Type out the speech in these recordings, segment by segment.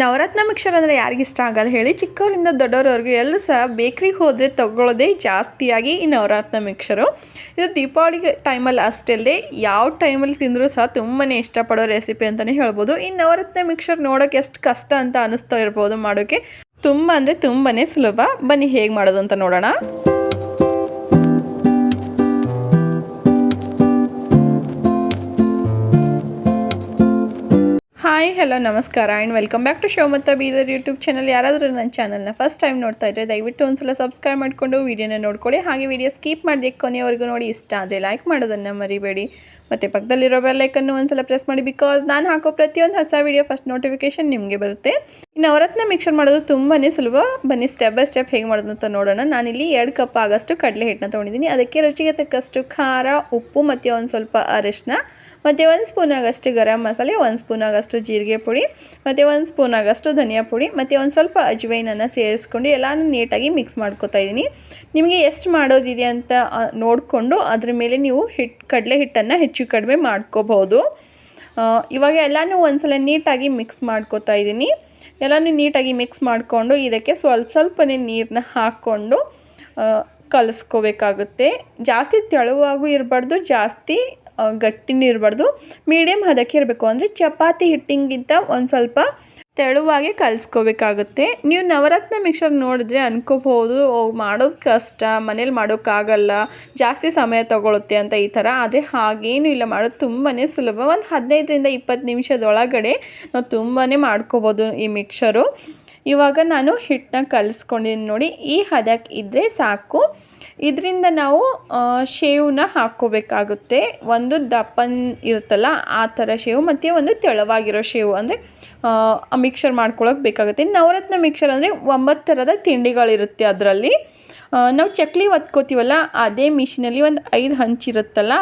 Navratna mixer ಅಂದರೆ ಯಾರಿಗಿಷ್ಟ ಆಗಲ್ಲ ಹೇಳಿ. ಚಿಕ್ಕವರಿಂದ ದೊಡ್ಡವರವರೆಗೂ ಎಲ್ಲರೂ ಸಹ ಬೇಕ್ರಿಗೆ ಹೋದರೆ ತಗೊಳ್ಳೋದೇ ಜಾಸ್ತಿಯಾಗಿ ಈ ನವರತ್ನ ಮಿಕ್ಸರು ಇದು ದೀಪಾವಳಿ ಟೈಮಲ್ಲಿ ಅಷ್ಟೇ ಯಾವ ಟೈಮಲ್ಲಿ ತಿಂದರೂ ಸಹ ತುಂಬಾ ಇಷ್ಟಪಡೋ ರೆಸಿಪಿ ಅಂತಲೇ ಹೇಳ್ಬೋದು. ಈ ನವರತ್ನ ಮಿಕ್ಸರ್ ನೋಡೋಕೆ ಎಷ್ಟು ಕಷ್ಟ ಅಂತ ಅನ್ನಿಸ್ತಾ ಇರ್ಬೋದು ಮಾಡೋಕ್ಕೆ ತುಂಬ ಅಂದರೆ ತುಂಬಾ ಸುಲಭ. ಬನ್ನಿ ಹೇಗೆ ಮಾಡೋದು ಅಂತ ನೋಡೋಣ. ಹಾಯ್, ಹಲೋ, ನಮಸ್ಕಾರ, and welcome back to show ಮತ್ತು ಬೀದರ್ ಯೂಟ್ಯೂಬ್ ಚಾನಲ್. ಯಾರಾದರೂ ನನ್ನ ಚಾನಲ್ನ ಫಸ್ಟ್ ಟೈಮ್ ನೋಡ್ತಾ ಇದ್ದರೆ ದಯವಿಟ್ಟು ಒಂದು ಸಲ ಸಬ್ಸ್ಕ್ರೈಬ್ ಮಾಡಿಕೊಂಡು ವೀಡಿಯೋನ ನೋಡ್ಕೊಳ್ಳಿ. ಹಾಗೆ ವೀಡಿಯೋ ಸ್ಕಿಪ್ ಮಾಡಿದೆ ಕೊನೆಯವರೆಗೂ ನೋಡಿ. ಇಷ್ಟ ಆದರೆ ಲೈಕ್ ಮಾಡೋದನ್ನು ಮರಿಬೇಡಿ. ಮತ್ತು ಪಕ್ಕದಲ್ಲಿರೋ ಬೆಲ್ಲೈಕನ್ನು ಒಂದ್ಸಲ ಪ್ರೆಸ್ ಮಾಡಿ ಬಿಕಾಸ್ ನಾನು ಹಾಕೋ ಪ್ರತಿಯೊಂದು ಹೊಸ ವೀಡಿಯೋ ಫಸ್ಟ್ ನೋಟಿಫಿಕೇಶನ್ ನಿಮಗೆ ಬರುತ್ತೆ. ನವರತ್ನ ಮಿಕ್ಸರ್ ಮಾಡೋದು ತುಂಬಾ ಸುಲಭ. ಬನ್ನಿ ಸ್ಟೆಪ್ ಬೈ ಸ್ಟೆಪ್ ಹೇಗೆ ಮಾಡೋದು ಅಂತ ನೋಡೋಣ. ನಾನಿಲ್ಲಿ ಎರಡು ಕಪ್ ಆಗಷ್ಟು ಕಡಲೆ ಹಿಟ್ಟನ್ನ ತೊಗೊಂಡಿದ್ದೀನಿ. ಅದಕ್ಕೆ ರುಚಿಗೆ ತಕ್ಕಷ್ಟು ಖಾರ, ಉಪ್ಪು, ಮತ್ತು ಒಂದು ಸ್ವಲ್ಪ ಅರಿಶಿನ ಮತ್ತು ಒಂದು ಸ್ಪೂನ್ ಆಗಷ್ಟು ಗರಂ ಮಸಾಲೆ, ಒಂದು ಸ್ಪೂನ್ ಆಗಷ್ಟು ಜೀರಿಗೆ ಪುಡಿ, ಮತ್ತು ಒಂದು ಸ್ಪೂನ್ ಆಗಷ್ಟು ಧನಿಯಾ ಪುಡಿ, ಮತ್ತು ಒಂದು ಸ್ವಲ್ಪ ಅಜ್ವೈನನ್ನು ಸೇರಿಸ್ಕೊಂಡು ಎಲ್ಲನೂ ನೀಟಾಗಿ ಮಿಕ್ಸ್ ಮಾಡ್ಕೋತಾ ಇದ್ದೀನಿ ನಿಮಗೆ ಎಷ್ಟು ಮಾಡೋದಿದೆ ಅಂತ ನೋಡಿಕೊಂಡು ಅದ್ರ ಮೇಲೆ ನೀವು ಹಿಟ್ಟು ಕಡಲೆ ಹಿಟ್ಟನ್ನು ಹೆಚ್ಚು ಕಡಿಮೆ ಮಾಡ್ಕೋಬಹುದು. ಇವಾಗ ಎಲ್ಲನೂ ಒಂದ್ಸಲ ನೀಟಾಗಿ ಮಿಕ್ಸ್ ಮಾಡ್ಕೋತಾ ಇದ್ದೀನಿ ಎಲ್ಲನೂ ನೀಟಾಗಿ ಮಿಕ್ಸ್ ಮಾಡಿಕೊಂಡು ಇದಕ್ಕೆ ಸ್ವಲ್ಪ ಸ್ವಲ್ಪನೇ ನೀರನ್ನ ಹಾಕ್ಕೊಂಡು ಕಲಿಸ್ಕೋಬೇಕಾಗುತ್ತೆ. ಜಾಸ್ತಿ ತೆಳುವಾಗೂ ಇರಬಾರ್ದು, ಜಾಸ್ತಿ ಗಟ್ಟಿನೂ ಇರಬಾರ್ದು ಮೀಡಿಯಮ್ ಹದಕ್ಕೆ ಇರಬೇಕು. ಅಂದರೆ ಚಪಾತಿ ಹಿಟ್ಟಿಗಿಂತ ಒಂದು ಸ್ವಲ್ಪ ತೆಳುವಾಗಿ ಕಲಿಸ್ಕೋಬೇಕಾಗುತ್ತೆ. ನೀವು ನವರತ್ನ ಮಿಕ್ಸರ್ ನೋಡಿದ್ರೆ ಅನ್ಕೋಬಹುದು. ಮಾಡೋದು ಕಷ್ಟ. ಮನೇಲಿ ಮಾಡೋಕ್ಕಾಗಲ್ಲ. ಜಾಸ್ತಿ ಸಮಯ ತಗೊಳುತ್ತೆ ಅಂತ ಈ ಥರ. ಆದರೆ ಹಾಗೇನು ಇಲ್ಲ. ಮಾಡೋದು ತುಂಬಾ ಸುಲಭ. ಒಂದು ಹದಿನೈದರಿಂದ ಇಪ್ಪತ್ತು ನಿಮಿಷದೊಳಗಡೆ ನಾವು ತುಂಬಾ ಮಾಡ್ಕೋಬೋದು ಈ ಮಿಕ್ಸರು ಇವಾಗ ನಾನು ಹಿಟ್ಟನ್ನ ಕಲಿಸ್ಕೊಂಡಿದ್ದೀನಿ ನೋಡಿ. ಈ ಹದಕ್ಕೆ ಇದ್ದರೆ ಸಾಕು. ಇದರಿಂದ ನಾವು ಶೇವ್ನ ಹಾಕ್ಕೋಬೇಕಾಗುತ್ತೆ. ಒಂದು ದಪ್ಪನ್ ಇರುತ್ತಲ್ಲ, ಆ ಥರ ಶೇವ್, ಮತ್ತು ಒಂದು ತೆಳುವಾಗಿರೋ ಶೇವ್, ಅಂದರೆ ಮಿಕ್ಸರ್ ಮಾಡ್ಕೊಳ್ಳೋಕೆ ಬೇಕಾಗುತ್ತೆ. ನವರತ್ನ ಮಿಕ್ಸರ್ ಅಂದರೆ ಒಂಬತ್ತು ಥರದ ತಿಂಡಿಗಳಿರುತ್ತೆ ಅದರಲ್ಲಿ. ನಾವು ಚಕ್ಲಿ ಒತ್ಕೋತೀವಲ್ಲ, ಅದೇ ಮಿಷಿನಲ್ಲಿ ಒಂದು ಐದು ಹಂಚಿರುತ್ತಲ್ಲ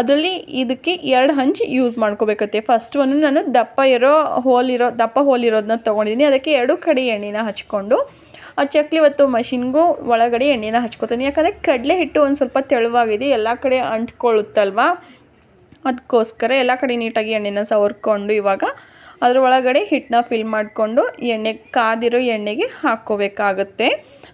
ಅದರಲ್ಲಿ ಇದಕ್ಕೆ ಎರಡು ಹಂಚು ಯೂಸ್ ಮಾಡ್ಕೋಬೇಕತ್ತೆ. ಫಸ್ಟ್ ಒಂದು ನಾನು ದಪ್ಪ ಇರೋ ಹೋಲ್ ಇರೋ, ದಪ್ಪ ಹೋಲ್ ಇರೋದನ್ನ ತೊಗೊಂಡಿದ್ದೀನಿ ಅದಕ್ಕೆ ಎರಡು ಕಡೆ ಎಣ್ಣೆನ ಹಚ್ಕೊಂಡು, ಆ ಚಕ್ಲಿ ಒತ್ತು ಮಷಿನ್ಗೂ ಒಳಗಡೆ ಎಣ್ಣೆನ ಹಚ್ಕೋತೀನಿ. ಯಾಕಂದರೆ ಕಡಲೆ ಹಿಟ್ಟು ಒಂದು ಸ್ವಲ್ಪ ತೆಳುವಾಗಿದೆ, ಎಲ್ಲ ಕಡೆ ಅಂಟ್ಕೊಳ್ಳುತ್ತಲ್ವ? ಅದಕ್ಕೋಸ್ಕರ ಎಲ್ಲ ಕಡೆ ನೀಟಾಗಿ ಎಣ್ಣೆನ ಸವರ್ಕೊಂಡು ಇವಾಗ ಅದ್ರ ಒಳಗಡೆ ಹಿಟ್ಟನ್ನ ಫಿಲ್ ಮಾಡಿಕೊಂಡು ಎಣ್ಣೆ, ಕಾದಿರೋ ಎಣ್ಣೆಗೆ ಹಾಕ್ಕೋಬೇಕಾಗುತ್ತೆ.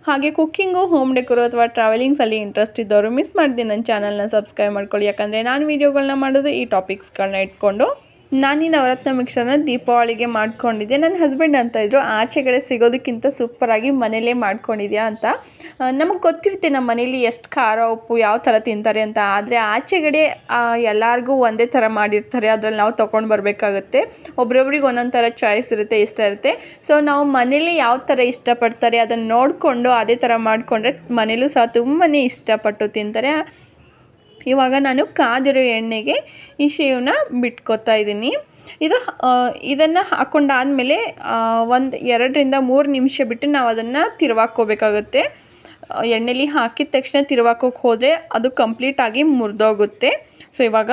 ಹಾಗೆ ಕುಕ್ಕಿಂಗು ಹೋಮ್ ಡೆಕೋರು ಅಥವಾ ಟ್ರಾವೆಲಿಂಗ್ಸಲ್ಲಿ ಇಂಟ್ರೆಸ್ಟ್ ಇದ್ದವರು ಮಿಸ್ ಮಾಡಿದೆ ನನ್ನ ಚಾನಲ್ನ ಸಬ್ಸ್ಕ್ರೈಬ್ ಮಾಡ್ಕೊಳ್ಳಿ. ಯಾಕಂದರೆ ನಾನು ವೀಡಿಯೋಗಳನ್ನ ಮಾಡೋದು ಈ ಟಾಪಿಕ್ಸ್ಗಳನ್ನ ಇಟ್ಕೊಂಡು. ನಾನು ನವರತ್ನ ಮಿಕ್ಸರ್ನ ದೀಪಾವಳಿಗೆ ಮಾಡ್ಕೊಂಡಿದ್ದೆ. ನನ್ನ ಹಸ್ಬೆಂಡ್ ಅಂತ ಇದ್ರು, ಆಚೆಗಡೆ ಸಿಗೋದಕ್ಕಿಂತ ಸೂಪರಾಗಿ ಮನೇಲೇ ಮಾಡ್ಕೊಂಡಿದ್ಯಾ ಅಂತ. ನಮಗೆ ಗೊತ್ತಿರುತ್ತೆ ನಮ್ಮ ಮನೇಲಿ ಎಷ್ಟು ಖಾರ, ಉಪ್ಪು, ಯಾವ ಥರ ತಿಂತಾರೆ ಅಂತ. ಆದರೆ ಆಚೆಗಡೆ ಎಲ್ಲರಿಗೂ ಒಂದೇ ಥರ ಮಾಡಿರ್ತಾರೆ. ಅದ್ರಲ್ಲಿ ನಾವು ತೊಗೊಂಡು ಬರಬೇಕಾಗುತ್ತೆ. ಒಬ್ರೊಬ್ರಿಗೆ ಒಂದೊಂದು ಥರ ಚಾಯ್ಸ್ ಇರುತ್ತೆ, ಇಷ್ಟ ಇರುತ್ತೆ. ಸೊ ನಾವು ಮನೇಲಿ ಯಾವ ಥರ ಇಷ್ಟಪಡ್ತಾರೆ ಅದನ್ನು ನೋಡಿಕೊಂಡು ಅದೇ ಥರ ಮಾಡಿಕೊಂಡ್ರೆ ಮನೇಲೂ ಸಹ ತುಂಬಾ ಇಷ್ಟಪಟ್ಟು ತಿಂತಾರೆ. ಇವಾಗ ನಾನು ಕಾದಿರೋ ಎಣ್ಣೆಗೆ ಈ ಶೇವನ್ನ ಬಿಟ್ಕೊತಾ ಇದ್ದೀನಿ. ಇದು ಇದನ್ನು ಹಾಕ್ಕೊಂಡಾದಮೇಲೆ ಒಂದು ಎರಡರಿಂದ ಮೂರು ನಿಮಿಷ ಬಿಟ್ಟು ನಾವು ಅದನ್ನು ತಿರುವಾಕೋಬೇಕಾಗುತ್ತೆ ಎಣ್ಣೆಲಿ ಹಾಕಿದ ತಕ್ಷಣ ತಿರುವಾಕೋಕೆ ಹೋದರೆ ಅದು ಕಂಪ್ಲೀಟಾಗಿ ಮುರಿದೋಗುತ್ತೆ. ಸೊ, ಇವಾಗ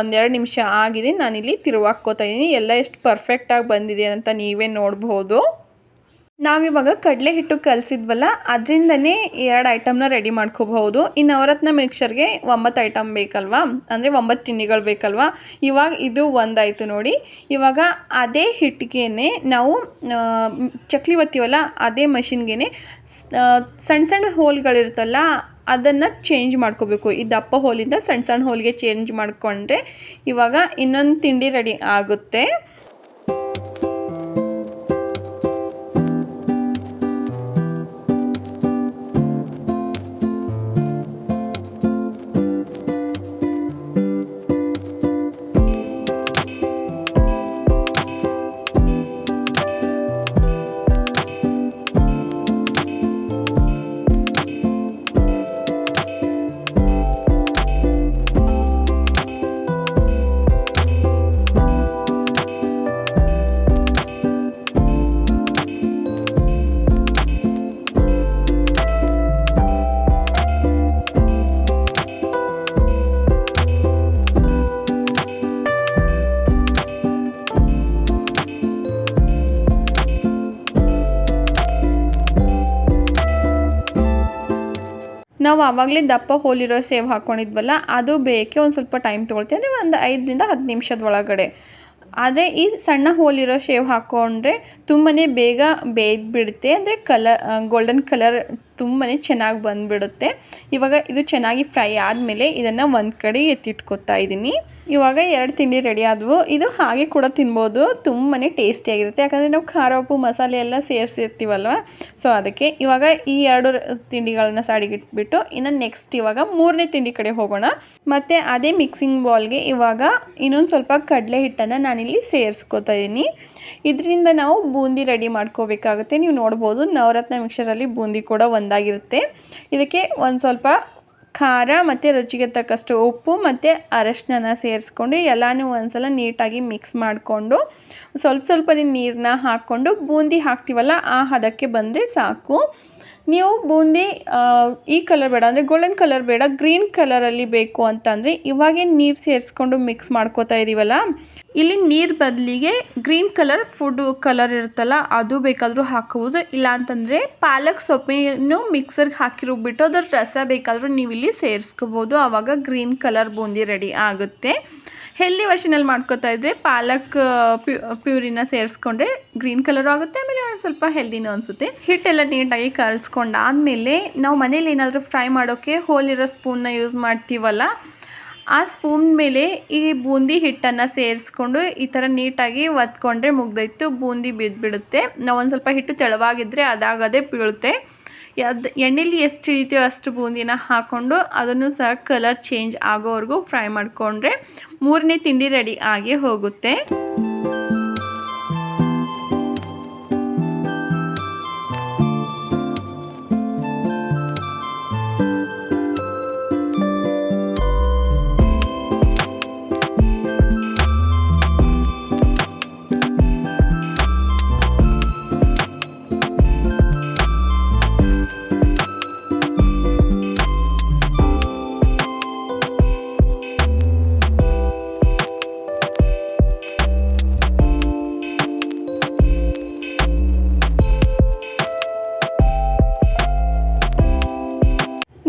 ಒಂದೆರಡು ನಿಮಿಷ ಆಗಿದೆ, ನಾನಿಲ್ಲಿ ತಿರುವಾಕ್ಕೋತಾ ಇದ್ದೀನಿ. ಎಲ್ಲ ಎಷ್ಟು ಪರ್ಫೆಕ್ಟಾಗಿ ಬಂದಿದೆ ಅಂತ ನೀವೇ ನೋಡ್ಬೋದು. ನಾವಿವಾಗ ಕಡಲೆ ಹಿಟ್ಟು ಕಲಿಸಿದ್ವಲ್ಲ, ಅದರಿಂದನೇ ಎರಡು ಐಟಮ್ನ ರೆಡಿ ಮಾಡ್ಕೋಬಹುದು. ಈ ನವರತ್ನ ಮಿಕ್ಸರ್ಗೆ ಒಂಬತ್ತು ಐಟಮ್ ಬೇಕಲ್ವಾ? ಅಂದರೆ ಒಂಬತ್ತು ತಿಂಡಿಗಳು ಬೇಕಲ್ವಾ? ಇವಾಗ ಇದು ಒಂದಾಯಿತು ನೋಡಿ. ಇವಾಗ ಅದೇ ಹಿಟ್ಟಿಗೆನೆ ನಾವು ಚಕ್ಲಿ ಒತ್ತೀವಲ್ಲ, ಅದೇ ಮಷಿನ್ಗೆ ಸಣ್ಣ ಸಣ್ಣ ಹೋಲ್ಗಳಿರುತ್ತಲ್ಲ, ಅದನ್ನು ಚೇಂಜ್ ಮಾಡ್ಕೋಬೇಕು. ಈ ದಪ್ಪ ಹೋಲಿಂದ ಸಣ್ಣ ಸಣ್ಣ ಹೋಲ್ಗೆ ಚೇಂಜ್ ಮಾಡಿಕೊಂಡ್ರೆ ಇವಾಗ ಇನ್ನೊಂದು ತಿಂಡಿ ರೆಡಿ ಆಗುತ್ತೆ. ನಾವು ಆವಾಗಲೇ ದಪ್ಪ ಹೋಲಿರೋ ಸೇವ್ ಹಾಕ್ಕೊಂಡಿದ್ವಲ್ಲ ಅದು ಬೇಕೆ ಒಂದು ಸ್ವಲ್ಪ ಟೈಮ್ ತೊಗೊಳ್ತೀವಿ ಅಂದರೆ ಒಂದು ಐದರಿಂದ ಹತ್ತು ನಿಮಿಷದ ಒಳಗಡೆ ಆದರೆ ಈ ಸಣ್ಣ ಹೋಲಿರೋ ಶೇವ್ ಹಾಕ್ಕೊಂಡ್ರೆ ತುಂಬಾ ಬೇಗ ಬೇಯ್ದುಬಿಡುತ್ತೆ. ಅಂದರೆ ಕಲರ್ ಗೋಲ್ಡನ್ ಕಲರ್ ತುಂಬಾ ಚೆನ್ನಾಗಿ ಬಂದುಬಿಡುತ್ತೆ. ಇವಾಗ ಇದು ಚೆನ್ನಾಗಿ ಫ್ರೈ ಆದಮೇಲೆ ಇದನ್ನು ಒಂದು ಕಡೆ ಎತ್ತಿಟ್ಕೊತಾ ಇದ್ದೀನಿ ಇವಾಗ ಎರಡು ತಿಂಡಿ ರೆಡಿ ಆದವು. ಇದು ಹಾಗೆ ಕೂಡ ತಿನ್ಬೋದು. ತುಂಬಾ ಟೇಸ್ಟಿಯಾಗಿರುತ್ತೆ ಯಾಕಂದರೆ ನಾವು ಖಾರ ಉಪ್ಪು, ಮಸಾಲೆ ಎಲ್ಲ ಸೇರಿಸಿರ್ತೀವಲ್ವ? ಸೊ ಅದಕ್ಕೆ ಇವಾಗ ಈ ಎರಡು ತಿಂಡಿಗಳನ್ನ ಸಾಡಿಗಿಟ್ಬಿಟ್ಟು ಇನ್ನು ನೆಕ್ಸ್ಟ್ ಇವಾಗ ಮೂರನೇ ತಿಂಡಿ ಕಡೆ ಹೋಗೋಣ. ಮತ್ತು ಅದೇ ಮಿಕ್ಸಿಂಗ್ ಬೌಲ್ಗೆ ಇವಾಗ ಇನ್ನೊಂದು ಸ್ವಲ್ಪ ಕಡಲೆ ಹಿಟ್ಟನ್ನು ನಾನಿಲ್ಲಿ ಸೇರಿಸ್ಕೋತಾ ಇದ್ದೀನಿ ಇದರಿಂದ ನಾವು ಬೂಂದಿ ರೆಡಿ ಮಾಡ್ಕೋಬೇಕಾಗುತ್ತೆ. ನೀವು ನೋಡ್ಬೋದು ನವರತ್ನ ಮಿಕ್ಸರಲ್ಲಿ ಬೂಂದಿ ಕೂಡ ಒಂದಾಗಿರುತ್ತೆ. ಇದಕ್ಕೆ ಒಂದು ಸ್ವಲ್ಪ ಖಾರ ಮತ್ತು ರುಚಿಗೆ ತಕ್ಕಷ್ಟು ಉಪ್ಪು ಮತ್ತು ಅರಶಿನ ಸೇರಿಸ್ಕೊಂಡು ಎಲ್ಲನೂ ಒಂದ್ಸಲ ನೀಟಾಗಿ ಮಿಕ್ಸ್ ಮಾಡಿಕೊಂಡು ಸ್ವಲ್ಪ ಸ್ವಲ್ಪ ನೀರನ್ನ ಹಾಕ್ಕೊಂಡು ಬೂಂದಿ ಹಾಕ್ತೀವಲ್ಲ, ಆ ಹದಕ್ಕೆ ಬಂದರೆ ಸಾಕು. ನೀವು ಬೂಂದಿ ಈ ಕಲರ್ ಬೇಡ ಅಂದರೆ ಗೋಲ್ಡನ್ ಕಲರ್ ಬೇಡ ಗ್ರೀನ್ ಕಲರಲ್ಲಿ ಬೇಕು ಅಂತಂದರೆ ಇವಾಗೇ ನೀರು ಸೇರಿಸ್ಕೊಂಡು ಮಿಕ್ಸ್ ಮಾಡ್ಕೋತಾ ಇದ್ದೀವಲ್ಲ ಇಲ್ಲಿ ನೀರು ಬದಲಿಗೆ ಗ್ರೀನ್ ಕಲರ್ ಫುಡ್ ಕಲರ್ ಇರುತ್ತಲ್ಲ, ಅದು ಬೇಕಾದರೂ ಹಾಕ್ಬೋದು. ಇಲ್ಲ ಅಂತಂದರೆ ಪಾಲಕ್ ಸೊಪ್ಪಿನೂ ಮಿಕ್ಸರ್ಗೆ ಹಾಕಿರೋಗ್ಬಿಟ್ಟು ಅದ್ರ ರಸ ಬೇಕಾದರೂ ನೀವು ಸೇರಿಸ್ಕೋಬೋದು. ಆವಾಗ ಗ್ರೀನ್ ಕಲರ್ ಬೂಂದಿ ರೆಡಿ ಆಗುತ್ತೆ. ಹೆಲ್ದಿ ವರ್ಷನಲ್ಲಿ ಮಾಡ್ಕೋತಾ ಇದ್ದರೆ ಪಾಲಕ್ ಪ್ಯೂ ಪ್ಯೂರಿನ ಸೇರಿಸ್ಕೊಂಡ್ರೆ ಗ್ರೀನ್ ಕಲರು ಆಗುತ್ತೆ, ಆಮೇಲೆ ಒಂದು ಸ್ವಲ್ಪ ಹೆಲ್ದಿನೂ ಅನಿಸುತ್ತೆ. ಹಿಟ್ಟೆಲ್ಲ ನೀಟಾಗಿ ಕಲಿಸ್ಕೊಂಡಾದಮೇಲೆ ನಾವು ಮನೇಲಿ ಏನಾದರೂ ಫ್ರೈ ಮಾಡೋಕ್ಕೆ ಹೋಲಿರೋ ಸ್ಪೂನ್ನ ಯೂಸ್ ಮಾಡ್ತೀವಲ್ಲ, ಆ ಸ್ಪೂನ್ ಮೇಲೆ ಈ ಬೂಂದಿ ಹಿಟ್ಟನ್ನು ಸೇರಿಸ್ಕೊಂಡು ಈ ಥರ ನೀಟಾಗಿ ಒತ್ಕೊಂಡ್ರೆ ಮುಗ್ದೋಯ್ತು, ಬೂಂದಿ ಬಿದ್ದುಬಿಡುತ್ತೆ ನಾವು ಒಂದು ಸ್ವಲ್ಪ ಹಿಟ್ಟು ತೆಳವಾಗಿದ್ದರೆ ಅದಾಗದೇ ಬೀಳುತ್ತೆ. ಅದು ಎಣ್ಣೆಲಿ ಎಷ್ಟು ಇಳಿತೀವೋ ಅಷ್ಟು ಬೂಂದಿನ ಹಾಕ್ಕೊಂಡು ಅದನ್ನು ಸಹ ಕಲರ್ ಚೇಂಜ್ ಆಗೋವರೆಗೂ ಫ್ರೈ ಮಾಡಿಕೊಂಡ್ರೆ ಮೂರನೇ ತಿಂಡಿ ರೆಡಿ ಆಗಿ ಹೋಗುತ್ತೆ.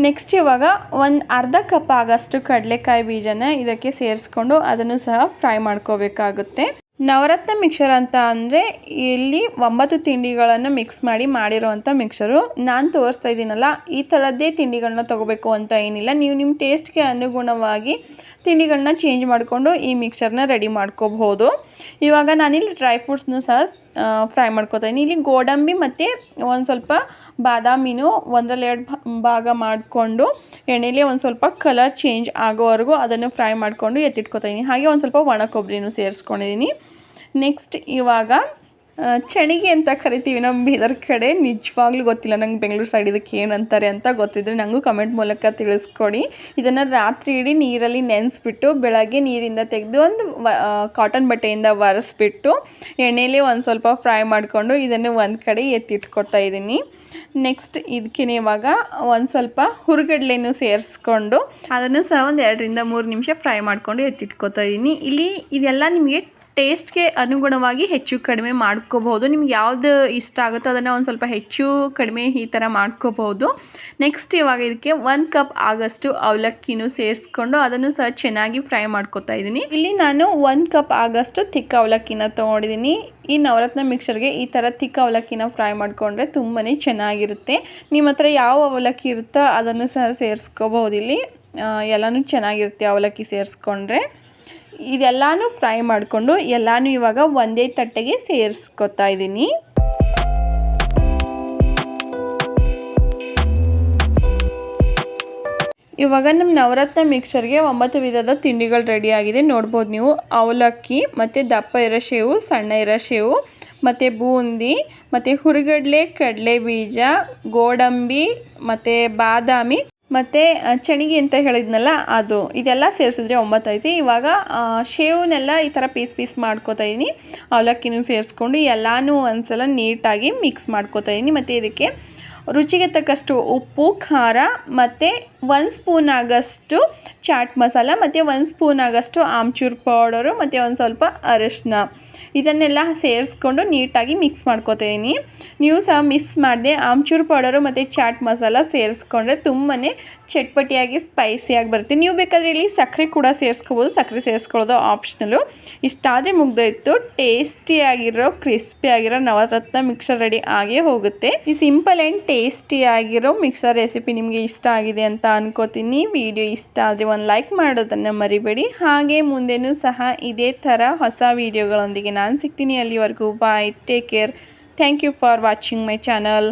ನೆಕ್ಸ್ಟ್ ಇವಾಗ ಒಂದು ಅರ್ಧ ಕಪ್ ಆಗಷ್ಟು ಕಡಲೆಕಾಯಿ ಬೀಜನ ಇದಕ್ಕೆ ಸೇರಿಸ್ಕೊಂಡು ಅದನ್ನು ಸಹ ಫ್ರೈ ಮಾಡ್ಕೋಬೇಕಾಗುತ್ತೆ. ನವರತ್ನ ಮಿಕ್ಸರ್ ಅಂತ ಅಂದರೆ ಇಲ್ಲಿ ಒಂಬತ್ತು ತಿಂಡಿಗಳನ್ನು ಮಿಕ್ಸ್ ಮಾಡಿ ಮಾಡಿರೋವಂಥ ಮಿಕ್ಸರು ನಾನು ತೋರಿಸ್ತಾ ಇದ್ದೀನಲ್ಲ ಈ ಥರದ್ದೇ ತಿಂಡಿಗಳನ್ನ ತೊಗೋಬೇಕು ಅಂತ ಏನಿಲ್ಲ. ನೀವು ನಿಮ್ಮ ಟೇಸ್ಟ್ಗೆ ಅನುಗುಣವಾಗಿ ತಿಂಡಿಗಳನ್ನ ಚೇಂಜ್ ಮಾಡಿಕೊಂಡು ಈ ಮಿಕ್ಸರ್ನ ರೆಡಿ ಮಾಡ್ಕೋಬಹುದು. ಇವಾಗ ನಾನಿಲ್ಲಿ ಡ್ರೈ ಫ್ರೂಟ್ಸ್ನು ಸಹ ಫ್ರೈ ಮಾಡ್ಕೊತಾಯಿನಿ ಇಲ್ಲಿ ಗೋಡಂಬಿ ಮತ್ತು ಒಂದು ಸ್ವಲ್ಪ ಬಾದಾಮಿನೂ ಒಂದರಲ್ಲಿ ಎರಡು ಭಾಗ ಮಾಡಿಕೊಂಡು ಎಣ್ಣೆಲಿ ಒಂದು ಸ್ವಲ್ಪ ಕಲರ್ ಚೇಂಜ್ ಆಗೋವರೆಗೂ ಅದನ್ನು ಫ್ರೈ ಮಾಡಿಕೊಂಡು ಎತ್ತಿಟ್ಕೊತಾಯಿನಿ ಹಾಗೆ ಒಂದು ಸ್ವಲ್ಪ ಒಣ ಕೊಬ್ಬರಿನೂ ಸೇರಿಸ್ಕೊಂಡಿದ್ದೀನಿ ನೆಕ್ಸ್ಟ್ ಇವಾಗ ಚಣಿಗೆ ಅಂತ ಕರಿತೀವಿ ನಮ್ಮ ಬೀದರ್ ಕಡೆ. ನಿಜವಾಗ್ಲೂ ಗೊತ್ತಿಲ್ಲ ನಂಗೆ ಬೆಂಗಳೂರು ಸೈಡ್ ಇದಕ್ಕೆ ಅಂತಾರೆ ಅಂತ ಗೊತ್ತಿದ್ರೆ ನನಗೂ ಕಮೆಂಟ್ ಮೂಲಕ ತಿಳಿಸ್ಕೊಡಿ. ಇದನ್ನು ರಾತ್ರಿ ಇಡೀ ನೀರಲ್ಲಿ ನೆನೆಸ್ಬಿಟ್ಟು ಬೆಳಗ್ಗೆ ನೀರಿಂದ ತೆಗೆದು ಒಂದು ಕಾಟನ್ ಬಟ್ಟೆಯಿಂದ ಒರೆಸ್ಬಿಟ್ಟು ಎಣ್ಣೆಯಲ್ಲಿ ಒಂದು ಸ್ವಲ್ಪ ಫ್ರೈ ಮಾಡಿಕೊಂಡು ಇದನ್ನು ಒಂದು ಕಡೆ ಎತ್ತಿಟ್ಕೊಡ್ತಾ ಇದ್ದೀನಿ. ನೆಕ್ಸ್ಟ್ ಇದಕ್ಕೆ ಇವಾಗ ಒಂದು ಸ್ವಲ್ಪ ಹುರುಗಡ್ಲೆನೂ ಸೇರಿಸ್ಕೊಂಡು ಅದನ್ನು ಸಹ ಒಂದು ಎರಡರಿಂದ ಮೂರು ನಿಮಿಷ ಫ್ರೈ ಮಾಡ್ಕೊಂಡು ಎತ್ತಿಟ್ಕೊತಾ ಇದ್ದೀನಿ. ಇಲ್ಲಿ ಇದೆಲ್ಲ ನಿಮಗೆ ಟೇಸ್ಟ್ಗೆ ಅನುಗುಣವಾಗಿ ಹೆಚ್ಚು ಕಡಿಮೆ ಮಾಡ್ಕೋಬಹುದು. ನಿಮ್ಗೆ ಯಾವುದು ಇಷ್ಟ ಆಗುತ್ತೋ ಅದನ್ನು ಒಂದು ಸ್ವಲ್ಪ ಹೆಚ್ಚು ಕಡಿಮೆ ಈ ಥರ ಮಾಡ್ಕೋಬಹುದು. ನೆಕ್ಸ್ಟ್ ಇವಾಗ ಇದಕ್ಕೆ ಒಂದು ಕಪ್ ಆಗಷ್ಟು ಅವಲಕ್ಕಿನೂ ಸೇರಿಸ್ಕೊಂಡು ಅದನ್ನು ಸಹ ಚೆನ್ನಾಗಿ ಫ್ರೈ ಮಾಡ್ಕೋತಾ ಇದ್ದೀನಿ. ಇಲ್ಲಿ ನಾನು ಒಂದು ಕಪ್ ಆಗಷ್ಟು ತಿಕ್ಕ ಅವಲಕ್ಕಿನ ತೊಗೊಂಡಿದ್ದೀನಿ. ಈ ನವರತ್ನ ಮಿಕ್ಸರ್ಗೆ ಈ ಥರ ತಿಕ್ಕ ಅವಲಕ್ಕಿನ ಫ್ರೈ ಮಾಡಿಕೊಂಡ್ರೆ ತುಂಬಾ ಚೆನ್ನಾಗಿರುತ್ತೆ. ನಿಮ್ಮ ಹತ್ರ ಯಾವ ಅವಲಕ್ಕಿ ಇರುತ್ತೋ ಅದನ್ನು ಸಹ ಸೇರಿಸ್ಕೋಬಹುದು ಇಲ್ಲಿ. ಎಲ್ಲನೂ ಚೆನ್ನಾಗಿರುತ್ತೆ ಅವಲಕ್ಕಿ ಸೇರಿಸ್ಕೊಂಡ್ರೆ. ಇದೆಲ್ಲನೂ ಫ್ರೈ ಮಾಡಿಕೊಂಡು ಎಲ್ಲನೂ ಇವಾಗ ಒಂದೇ ತಟ್ಟೆಗೆ ಸೇರಿಸ್ಕೊತಾ ಇದ್ದೀನಿ. ಇವಾಗ ನಮ್ಮ ನವರತ್ನ ಮಿಕ್ಸರ್ಗೆ ಒಂಬತ್ತು ವಿಧದ ತಿಂಡಿಗಳು ರೆಡಿ ಆಗಿದೆ. ನೋಡ್ಬೋದು ನೀವು. ಅವಲಕ್ಕಿ, ಮತ್ತು ದಪ್ಪ ಇರೋ ಸಣ್ಣ ಇರೋ ಶೇವು ಮತ್ತು ಬೂಂದಿ, ಮತ್ತು ಹುರುಗಡ್ಲೆ ಕಡಲೆ ಬೀಜ ಗೋಡಂಬಿ, ಮತ್ತು ಬಾದಾಮಿ ಮತ್ತು ಚಣಿಗೆ ಅಂತ ಹೇಳಿದ್ನಲ್ಲ, ಅದು. ಇದೆಲ್ಲ ಸೇರಿಸಿದ್ರೆ ಒಂಬತ್ತೈತಿ ಇವಾಗ ಶೇವನ್ನೆಲ್ಲ ಈ ಥರ ಪೀಸ್ ಪೀಸ್ ಮಾಡ್ಕೋತಾ ಇದ್ದೀನಿ ಅವಲಕ್ಕಿನೂ ಸೇರಿಸ್ಕೊಂಡು ಎಲ್ಲನೂ ಒಂದ್ಸಲ ನೀಟಾಗಿ ಮಿಕ್ಸ್ ಮಾಡ್ಕೋತಾ ಇದ್ದೀನಿ ಮತ್ತು ಇದಕ್ಕೆ ರುಚಿಗೆ ತಕ್ಕಷ್ಟು ಉಪ್ಪು, ಖಾರ ಮತ್ತು ಒಂದು ಸ್ಪೂನ್ ಆಗಷ್ಟು ಚಾಟ್ ಮಸಾಲ, ಮತ್ತು ಒಂದು ಸ್ಪೂನ್ ಆಗಷ್ಟು ಆಮ್ಚೂರ್ ಪೌಡರು, ಮತ್ತು ಒಂದು ಸ್ವಲ್ಪ ಅರಿಶಿನ ಇದನ್ನೆಲ್ಲ ಸೇರಿಸ್ಕೊಂಡು ನೀಟಾಗಿ ಮಿಕ್ಸ್ ಮಾಡ್ಕೋತೀನಿ ನೀವು ಸಹ ಮಿಕ್ಸ್ ಮಾಡಿದೆ ಆಮ್ಚೂರ್ ಪೌಡರು, ಮತ್ತು ಚಾಟ್ ಮಸಾಲ ಸೇರಿಸ್ಕೊಂಡ್ರೆ ತುಂಬಾ ಚಟ್ಪಟಿಯಾಗಿ ಸ್ಪೈಸಿಯಾಗಿ ಬರುತ್ತೆ. ನೀವು ಬೇಕಾದರೆ ಇಲ್ಲಿ ಸಕ್ಕರೆ ಕೂಡ ಸೇರಿಸ್ಕೋಬೋದು. ಸಕ್ಕರೆ ಸೇರಿಸ್ಕೊಳ್ಳೋದು ಆಪ್ಷನಲು ಇಷ್ಟಾದರೆ ಮುಗ್ದೋಯ್ತು. ಟೇಸ್ಟಿಯಾಗಿರೋ, ಕ್ರಿಸ್ಪಿಯಾಗಿರೋ ನವರತ್ನ ಮಿಕ್ಸರ್ ರೆಡಿ ಆಗೇ ಹೋಗುತ್ತೆ. ಈ ಸಿಂಪಲ್ ಆ್ಯಂಡ್ ಟೇಸ್ಟಿಯಾಗಿರೋ ಮಿಕ್ಸರ್ ರೆಸಿಪಿ ನಿಮಗೆ ಇಷ್ಟ ಆಗಿದೆ ಅಂತ ಅನ್ಕೋತೀನಿ. ವಿಡಿಯೋ ಇಷ್ಟ ಆದರೆ ಒಂದು ಲೈಕ್ ಮಾಡೋದನ್ನು ಮರಿಬೇಡಿ. ಹಾಗೆ ಮುಂದೆನೂ ಸಹ ಇದೇ ಥರ ಹೊಸ ವಿಡಿಯೋಗಳೊಂದಿಗೆ ನಾನು ಸಿಗ್ತೀನಿ ಅಲ್ಲಿವರೆಗೂ. Bye take care thank you for watching my channel